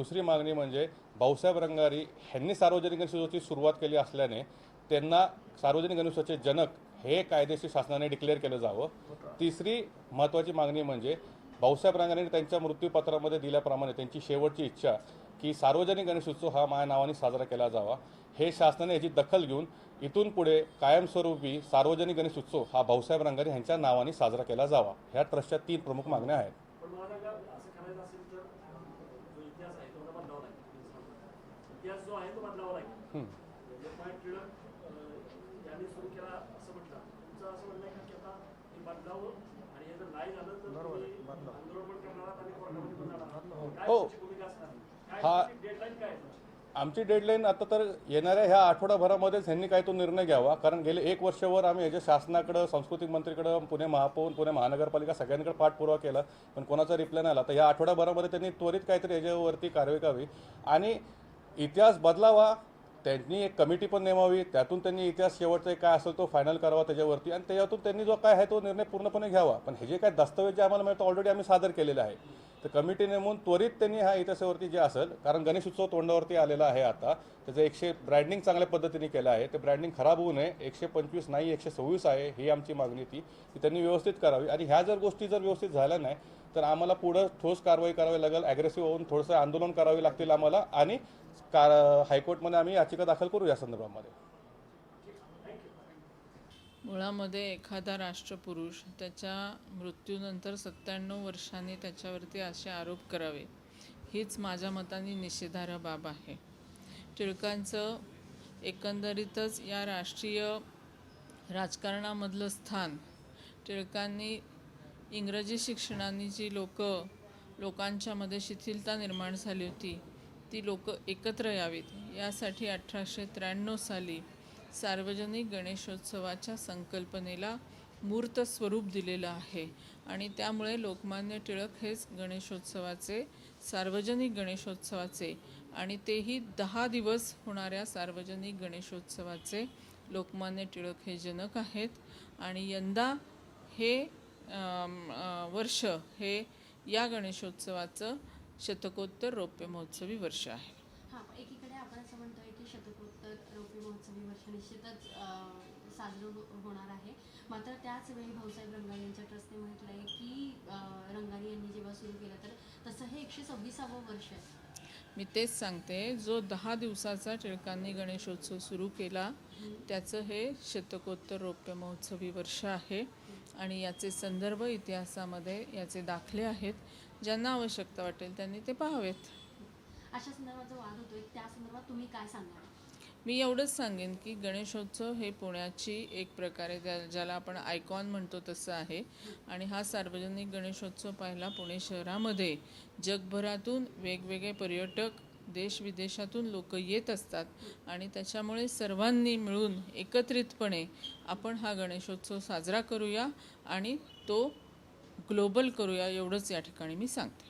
दुसरी मागणी म्हणजे भाऊसाहेब रंगारी ह्यांनी सार्वजनिक गणेशोत्सवाची सुरुवात केली असल्याने त्यांना सार्वजनिक गणेशोत्सवाचे जनक हे कायदेशीर शासनाने डिक्लेअर केलं जावं. तिसरी महत्त्वाची मागणी म्हणजे भाऊसाहेब रंगारी त्यांच्या मृत्यूपत्रामध्ये दिल्याप्रमाणे त्यांची शेवटची इच्छा की सार्वजनिक गणेशोत्सव हा माझ्या नावाने साजरा केला जावा. हे शासनाने याची दखल घेऊन इथून पुढे कायमस्वरूपी सार्वजनिक गणेशोत्सव हा भाऊसाहेब रंगारी यांच्या नावाने साजरा केला जावा. ह्या ट्रस्टच्या तीन प्रमुख मागण्या आहेत पण मला का असं करायचं असेल तर जो इतिहास आहे तो आता बदलावा इतिहास जो आहे तो बदलावा लागेल. हं. लोकमान्य टिळक यांनी सुरू केला असं म्हटलं. तुमचं असं म्हणणं आहे का आता हे बदलावं आणि हे जर नाही झालं तर आंदोलन पण करणार आणि कोर्टामध्ये पण जाणार आहात. काय हो. भूमिका असणार काय हा- डेडलाईन काय? आमची डेडलाईन आता तर येणाऱ्या ह्या आठवडाभरामध्येच ह्यांनी काही तो निर्णय घ्यावा. कारण गेले एक वर्षभर आम्ही याच्या शासनाकडं सांस्कृतिक मंत्रीकडं पुणे महापौर पुणे महानगरपालिका सगळ्यांकडे पाठपुरावा केला. पण कोणाचा रिप्लाय नाही आला. तर ह्या आठवड्याभरामध्ये त्यांनी त्वरित काहीतरी याच्यावरती कारवाई करावी. आणि इतिहास बदलावा त्यांनी एक कमिटी पण नेमावी त्यातून त्यांनी इतिहास शेवटचा काय असेल तो फायनल करावा त्याच्यावरती आणि त्याच्यातून त्यांनी जो काय आहे तो निर्णय पूर्णपणे घ्यावा. पण हे जे काय दस्तऐवज जे आम्हाला मिळतं ऑलरेडी आम्ही सादर केलेले आहे. तर कमिटी नेमून त्वरित त्यांनी हा इतिहासावरती जे असेल कारण गणेश उत्सव तोंडावरती आलेला आहे आता त्याचं एकशे ब्रँडिंग चांगल्या पद्धतीने केलं आहे ते ब्रँडिंग खराब होऊ नये एकशे पंचवीस नाही एकशे सव्वीस आहे ही आमची मागणी ती की त्यांनी व्यवस्थित करावी. आणि ह्या जर गोष्टी जर व्यवस्थित झाल्या नाही तर आम्हाला पुढं ठोस कारवाई करावी लागेल ॲग्रेसिव्ह होऊन थोडंसं आंदोलन करावे लागतील आम्हाला आणि का हायकोर्टमध्ये आम्ही याचिका दाखल करू या संदर्भामध्ये. मुळामध्ये एखादा राष्ट्रपुरुष त्याच्या मृत्यूनंतर सत्त्याण्णव वर्षांनी त्याच्यावरती असे आरोप करावे. हीच माझ्या मताने निषेधार्ह बाब आहे. टिळकांचं एकंदरीतच या राष्ट्रीय राजकारणामधलं स्थान टिळकांनी इंग्रजी शिक्षणाने जी लोकं लोकांच्यामध्ये शिथिलता निर्माण झाली होती ती लोकं एकत्र यावीत. यासाठी अठराशे त्र्याण्णव साली सार्वजनिक गणेशोत्सवाच्या संकल्पनेला मूर्त स्वरूप दिलेलं आहे. आणि त्यामुळे लोकमान्य टिळक हेच गणेशोत्सवाचे सार्वजनिक गणेशोत्सवाचे आणि तेही दहा दिवस होणाऱ्या सार्वजनिक गणेशोत्सवाचे लोकमान्य टिळक हे जनक आहेत. आणि यंदा हे वर्ष हे या गणेशोत्सवाचं शतकोत्तर रौप्य महोत्सवी वर्ष आहे. हां आपण असं म्हणतोय की शतकोत्तर रौप्य महोत्सवी वर्ष निश्चितच साजरं हो- होणार आहे. मात्र त्याच वेळी भाऊसाहेब रंगारी यांच्या ट्रस्टने म्हटलं आहे की रंगारी यांनी जेव्हा सुरू केलं तर तसं हे एकशे सव्वीसावं वर्ष आहे. मी तेच सांगते जो दहा दिवसाचा टिळकांनी गणेशोत्सव सुरू केला त्याचं हे शतकोत्तर रौप्य महोत्सवी वर्ष आहे. आणि याचे संदर्भ इतिहासामध्ये याचे दाखले आहेत. ज्यांना आवश्यकता वाटेल त्यांनी ते पाहावेत. अशा संदर्भात जो वाद होतोय. त्या संदर्भात तुम्ही काय सांगाल? मी एवढंच सांगेन की गणेशोत्सव हे पुण्याची एक प्रकारे ज्याला आपण आयकॉन म्हणतो तसं आहे. आणि हा सार्वजनिक गणेशोत्सव पाहिला पुणे शहरामध्ये. जगभरातून वेगवेगळे पर्यटक देश विदेशातून लोक येत असतात. आणि त्याच्यामुळे सर्वांनी मिळून एकत्रितपणे आपण हा गणेशोत्सव साजरा करूया आणि तो ग्लोबल करूया एवढंच या ठिकाणी मी सांगते.